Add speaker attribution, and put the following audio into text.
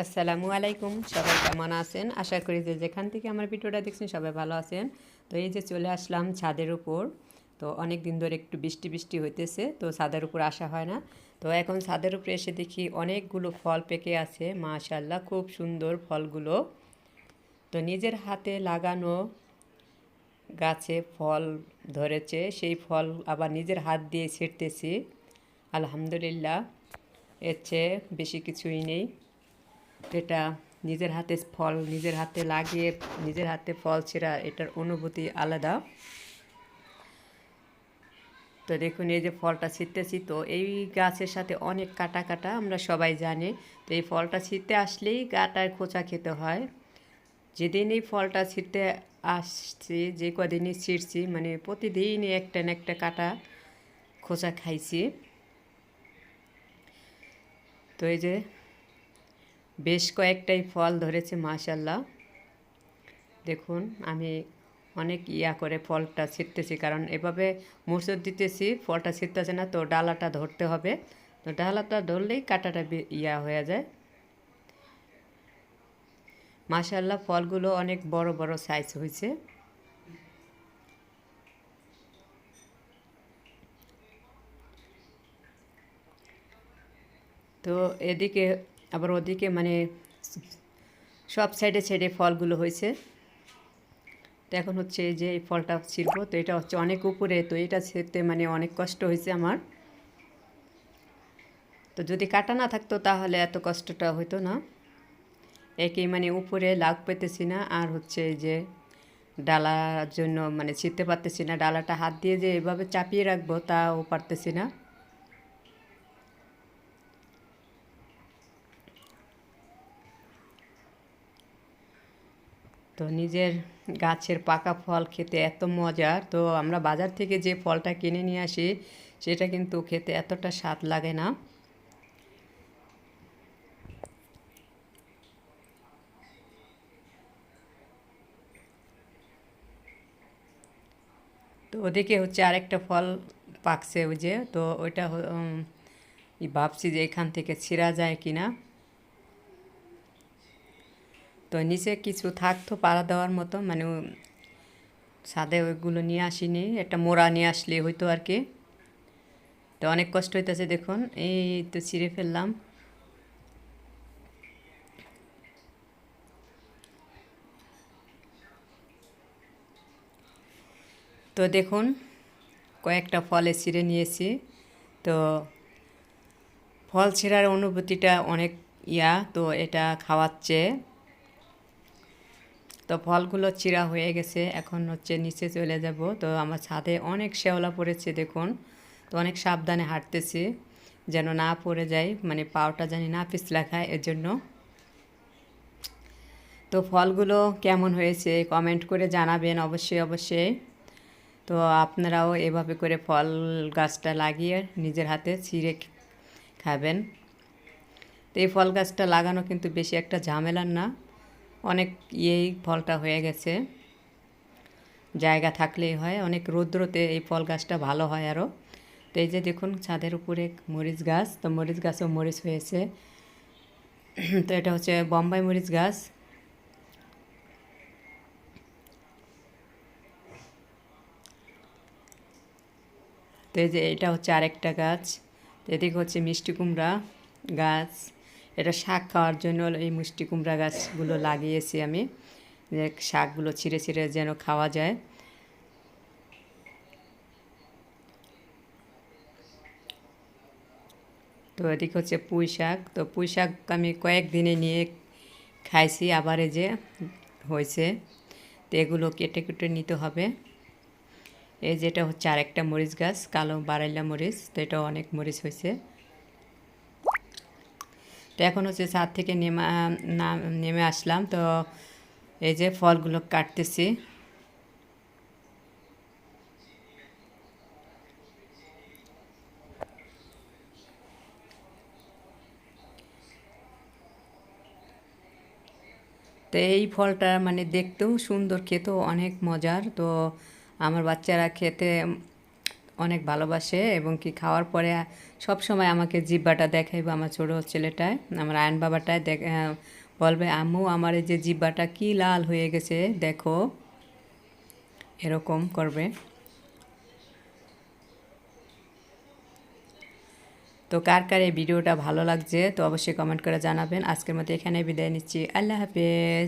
Speaker 1: আসসালামু আলাইকুম, সবাই কেমন আছেন? আশা করি যে যেখান থেকে আমার ভিডিওটা দেখছেন সবাই ভালো আছেন। তো এই যে চলে আসলাম ছাদের উপর। তো অনেক দিন ধরে একটু বৃষ্টি বৃষ্টি হইতেছে, তো ছাদের উপর আসা হয় না। তো এখন ছাদের উপরে এসে দেখি অনেকগুলো ফল পেকে আছে মাশাল্লাহ খুব সুন্দর ফলগুলো। তো নিজের হাতে লাগানো গাছে ফল ধরেছে, সেই ফল আবার নিজের হাত দিয়ে ছিঁড়তেছি। আলহামদুলিল্লাহ, এর চেয়ে বেশি কিছুই নেই। এটা নিজের হাতে ফল, নিজের হাতে লাগিয়ে, নিজের হাতে ফল ছেঁড়া, এটার অনুভূতি আলাদা। তো দেখুন, এই যে ফলটা ছিটতেছি তো এই গাছের সাথে অনেক কাটা কাটা, আমরা সবাই জানি। তো এই ফলটা ছিঁড়তে আসলেই গাটার খোঁচা খেতে হয়। যেদিন এই ফলটা ছিঁড়তে আসছি, যে কদিনই ছিঁড়ছি মানে প্রতিদিনই একটা না একটা কাটা খোঁচা খাইছি। তো এই যে বেশ কয়েকটাই ফল ধরেছে মাশাল্লাহ দেখুন, আমি অনেক ইয়া করে ফলটা ছিটতেছি, কারণ এভাবে মুসুর দিতেছি, ফলটা ছিটতেছে না, তো ডালাটা ধরতে হবে। তো ডালাটা ধরলেই কাটাটা ইয়া হয়ে যায়। মাশাল্লাহ ফলগুলো অনেক বড় বড় সাইজ হয়েছে। তো এদিকে আবার ওদিকে মানে সব সাইডে সাইডে ফলগুলো হয়েছে। তো এখন হচ্ছে যে এই ফলটা ছিড়বো, তো এটা হচ্ছে অনেক উপরে, তো এটা ছিঁড়তে মানে অনেক কষ্ট হয়েছে আমার। তো যদি কাটা না থাকতো তাহলে এত কষ্টটা হইতো না। একেই মানে উপরে লাগ পেতেছি না, আর হচ্ছে যে ডালার জন্য মানে ছিঁড়তে পারতেছি না। ডালাটা হাত দিয়ে যে এভাবে চাপিয়ে রাখব তাও পারতেছি না। তো নিজের গাছের পাকা ফল খেতে এত মজার। তো আমরা বাজার থেকে যে ফলটা কিনে নিয়ে আসি, সেটা কিন্তু খেতে এতটা স্বাদ লাগে না। তো ওদিকে হচ্ছে আরেকটা ফল পাকছে ওই যে, তো ওইটা ভাবছি যে এখান থেকে ছিঁড়া যায় কি না তো নিচে কিছু থাকতো পাড়া দেওয়ার মতো মানে ছাদে ওইগুলো নিয়ে আসিনি, একটা মোড়া নিয়ে আসলে হয়তো আর কি। তো অনেক কষ্ট হইতেছে দেখুন এই তো ছিঁড়ে ফেললাম। তো দেখুন, কয়েকটা ফলে ছিঁড়ে নিয়েছি। তো ফল ছিঁড়ার অনুভূতিটা অনেক ইয়া, তো এটা খাওয়াচ্ছে। তো ফলগুলো চিরা হয়ে গেছে, এখন হচ্ছে নিচে চলে যাব। তো আমার ছাদে অনেক শেওলা পড়েছে, দেখুন। তো অনেক সাবধানে হাঁটতেছি, যেন না পড়ে যায় মানে পাওটা জানি না পিছলা খায় এর জন্য তো ফলগুলো কেমন হয়েছে কমেন্ট করে জানাবেন, অবশ্যই অবশ্যই। তো আপনারাও এভাবে করে ফল গাছটা লাগিয়ে নিজের হাতে ছিঁড়ে খাবেন। তো এই ফল গাছটা লাগানো কিন্তু বেশি একটা ঝামেলার না। অনেক ইয়েই ফলটা হয়ে গেছে। জায়গা থাকলেই হয়, অনেক রৌদ্রতে এই ফল গাছটা ভালো হয় আরও তো এই যে দেখুন, ছাদের উপরে মরিচ গাছ, তো মরিচ গাছও মরিচ হয়েছে। তো এটা হচ্ছে বম্বাই মরিচ গাছ। তো এই যে এটা হচ্ছে আরেকটা গাছ। এদিকে হচ্ছে মিষ্টি কুমড়া গাছ। এটা শাক খাওয়ার জন্য এই মিষ্টি কুমড়া গাছগুলো লাগিয়েছি আমি। যে শাকগুলো ছিঁড়ে ছিঁড়ে যেন খাওয়া যায়। তো এদিকে হচ্ছে পুঁই শাক। তো পুঁই শাক আমি কয়েকদিনে নিয়ে খাইছি, আবার এই যে হয়েছে। তো এগুলো কেটে কেটে নিতে হবে। এই যেটা হচ্ছে আরেকটা মরিচ গাছ, কালো বারাইলা মরিচ। তো এটা অনেক মরিচ হয়েছে। তো এখন হচ্ছে ছাদ থেকে নেমা নেমে আসলাম। তো এই যে ফলগুলো কাটতেছি। তো এই ফলটা মানে দেখতেও সুন্দর, খেতেও অনেক মজার। তো আমার বাচ্চারা খেতে অনেক ভালোবাসে এবং কি খাওয়ার পরে সব সময় আমাকে জিব্বাটা দেখাইবো আমার ছোটো ছেলেটায়, আমার আয়ন বাবাটায় দেখ বলবে, আম্মু, আমার এই যে জিব্বাটা কি লাল হয়ে গেছে, দেখো। এরকম করবে। তো কার কার এই ভিডিওটা ভালো লাগছে, তো অবশ্যই কমেন্ট করে জানাবেন। আজকের মতো এখানে বিদায় নিচ্ছি। আল্লাহ হাফেজ।